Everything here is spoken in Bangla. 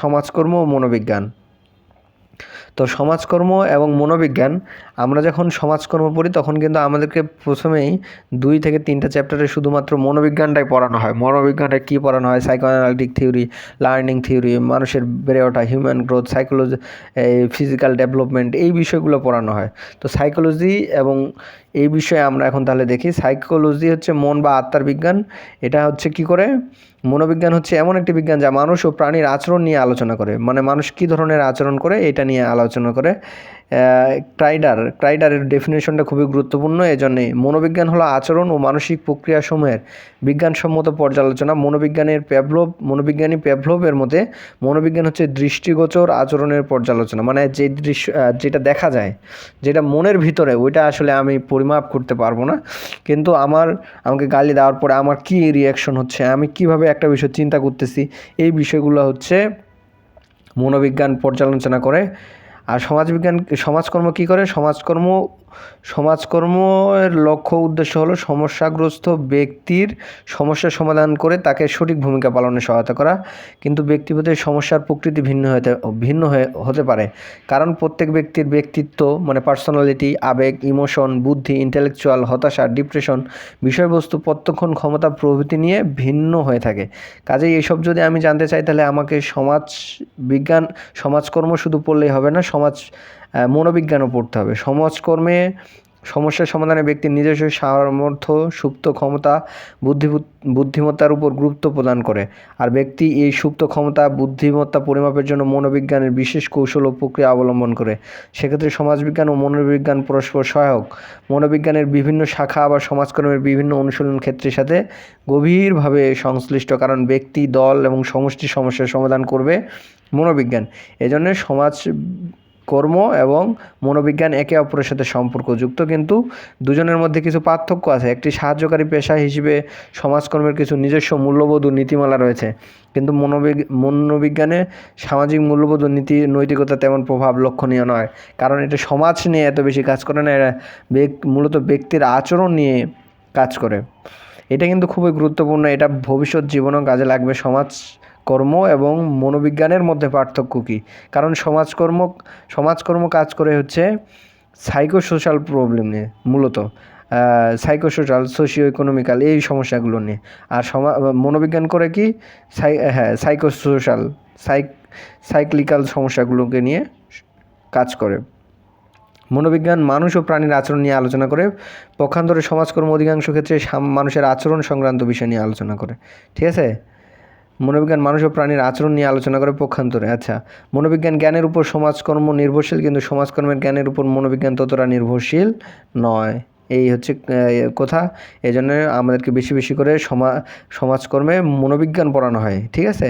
সমাজকর্ম ও মনোবিজ্ঞান। তো সমাজকর্ম এবং মনোবিজ্ঞান, আমরা যখন সমাজকর্ম পড়ি, তখন কিন্তু আমাদেরকে প্রথমেই দুই থেকে তিনটা চ্যাপ্টারে শুধুমাত্র মনোবিজ্ঞানটাই পড়ানো হয়। মনোবিজ্ঞানটা কী পড়ানো হয়? সাইকোঅ্যানালিটিক থিওরি লার্নিং থিওরি মানুষের বেড়ে ওঠা human growth psychology physical development এই বিষয়গুলো পড়ানো হয়। তো সাইকোলজি এবং এই বিষয়ে আমরা এখন তাহলে দেখি। সাইকোলজি হচ্ছে মন বা আত্মার বিজ্ঞান। এটা হচ্ছে কি করে? মনোবিজ্ঞান হচ্ছে এমন একটি বিজ্ঞান যা মানুষ ও প্রাণীর আচরণ নিয়ে আলোচনা করে। মানে মানুষ কী ধরনের আচরণ করে এটা নিয়ে আলোচনা করে। ক্রাইডার, ক্রাইডারের ডেফিনেশনটা খুবই গুরুত্বপূর্ণ। এজন্যে মনোবিজ্ঞান হলো আচরণ ও মানসিক প্রক্রিয়াসমূহের বিজ্ঞানসম্মত পর্যালোচনা। মনোবিজ্ঞানের প্যাভলভ, মনোবিজ্ঞানী প্যাভলভের মধ্যে মনোবিজ্ঞান হচ্ছে দৃষ্টিগোচর আচরণের পর্যালোচনা। মানে যে দৃশ্য যেটা দেখা যায়, যেটা মনের ভিতরে, ওইটা আসলে আমি পরিমাপ করতে পারব না। কিন্তু আমার, আমাকে গালি দেওয়ার পরে আমার কী রিয়াকশন হচ্ছে, আমি কীভাবে একটা বিষয় চিন্তা করতেছি। এই বিষয়গুলো হচ্ছে মনোবিজ্ঞান পর্যালোচনা করে। আর সমাজবিজ্ঞান, সমাজকর্ম কী করে? সমাজকর্ম সমাজকর্মের লক্ষ্য উদ্দেশ্য হলো সমস্যাগ্রস্ত ব্যক্তির সমস্যা সমাধান করে তাকে সঠিক ভূমিকা পালনে সহায়তা করা। কিন্তু ব্যক্তিভেদে সমস্যার প্রকৃতি ভিন্ন হতে, ভিন্ন হয়ে, হতে পারে। কারণ প্রত্যেক ব্যক্তির ব্যক্তিত্ব মানে পার্সোনালিটি আবেগ ইমোশন বুদ্ধি ইন্টেলেকচুয়াল হতাশা ডিপ্রেশন বিষয়বস্তু প্রত্যক্ষণ ক্ষমতা প্রভৃতি নিয়ে ভিন্ন হয়ে থাকে। কাজেই এসব যদি আমি জানতে চাই তাহলে আমাকে সমাজ বিজ্ঞান, সমাজকর্ম শুধু পড়লেই হবে না, সমাজ মনোবিজ্ঞানও পড়তে হবে। সমাজকর্মে সমস্যার সমাধানে ব্যক্তির নিজস্ব সামর্থ্য, সুপ্ত ক্ষমতা বুদ্ধি বুদ্ধিমত্তার উপর গুরুত্ব প্রদান করে। আর ব্যক্তি এই সুপ্ত ক্ষমতা, বুদ্ধিমত্তা পরিমাপের জন্য মনোবিজ্ঞানের বিশেষ কৌশল ও প্রক্রিয়া অবলম্বন করে। সেক্ষেত্রে সমাজবিজ্ঞান ও মনোবিজ্ঞান পরস্পর সহায়ক। মনোবিজ্ঞানের বিভিন্ন শাখা আবার সমাজকর্মের বিভিন্ন অনুশীলন ক্ষেত্রের সাথে গভীরভাবে সংশ্লিষ্ট, কারণ ব্যক্তি, দল এবং সমষ্টি সমস্যার সমাধান করবে মনোবিজ্ঞান। এজন্য সমাজ কর্ম এবং মনোবিজ্ঞান একে অপরের সাথে সম্পর্কযুক্ত, কিন্তু দুজনের মধ্যে কিছু পার্থক্য আছে। একটি সাহায্যকারী পেশা হিসেবে সমাজকর্মের কিছু নিজস্ব মূল্যবোধ ও নীতিমালা রয়েছে, কিন্তু মনোবিগ, মনোবিজ্ঞানে সামাজিক মূল্যবোধ ও নীতি নৈতিকতা তেমন প্রভাব লক্ষণীয় নয়, কারণ এটা সমাজ নিয়ে এত বেশি কাজ করে না, এরা মূলত ব্যক্তির আচরণ নিয়ে কাজ করে। এটা কিন্তু খুবই গুরুত্বপূর্ণ, এটা ভবিষ্যৎ জীবনেও কাজে লাগবে। সমাজ কর্ম এবং মনোবিজ্ঞানের মধ্যে পার্থক্য কী? কারণ সমাজকর্ম সমাজকর্ম কাজ করে হচ্ছে সাইকো সোশ্যাল প্রবলেম নিয়ে, মূলত। সাইকোসোশ্যাল সোশিও ইকোনমিক্যাল এই সমস্যাগুলো নিয়ে। আর সমা, মনোবিজ্ঞান করে কি? সাই হ্যাঁ সাইকোসোশ্যাল সাইক সাইক্লিক্যাল সমস্যাগুলোকে নিয়ে কাজ করে। মনোবিজ্ঞান মানুষ ও প্রাণীর আচরণ নিয়ে আলোচনা করে। পক্ষান্তরে সমাজকর্ম অধিকাংশ ক্ষেত্রে মানুষের আচরণ সংক্রান্ত বিষয় নিয়ে আলোচনা করে। ঠিক আছে? মনোবিজ্ঞান মানুষ ও প্রাণীর আচরণ নিয়ে আলোচনা করে পক্ষান্তরে। আচ্ছা মনোবিজ্ঞান জ্ঞানের উপর সমাজকর্ম নির্ভরশীল, কিন্তু সমাজকর্মের জ্ঞানের উপর মনোবিজ্ঞান ততটা নির্ভরশীল নয়। এই হচ্ছে কথা। এই জন্য আমাদেরকে বেশি বেশি করে সমা, সমাজকর্মে মনোবিজ্ঞান পড়ানো হয়, ঠিক আছে?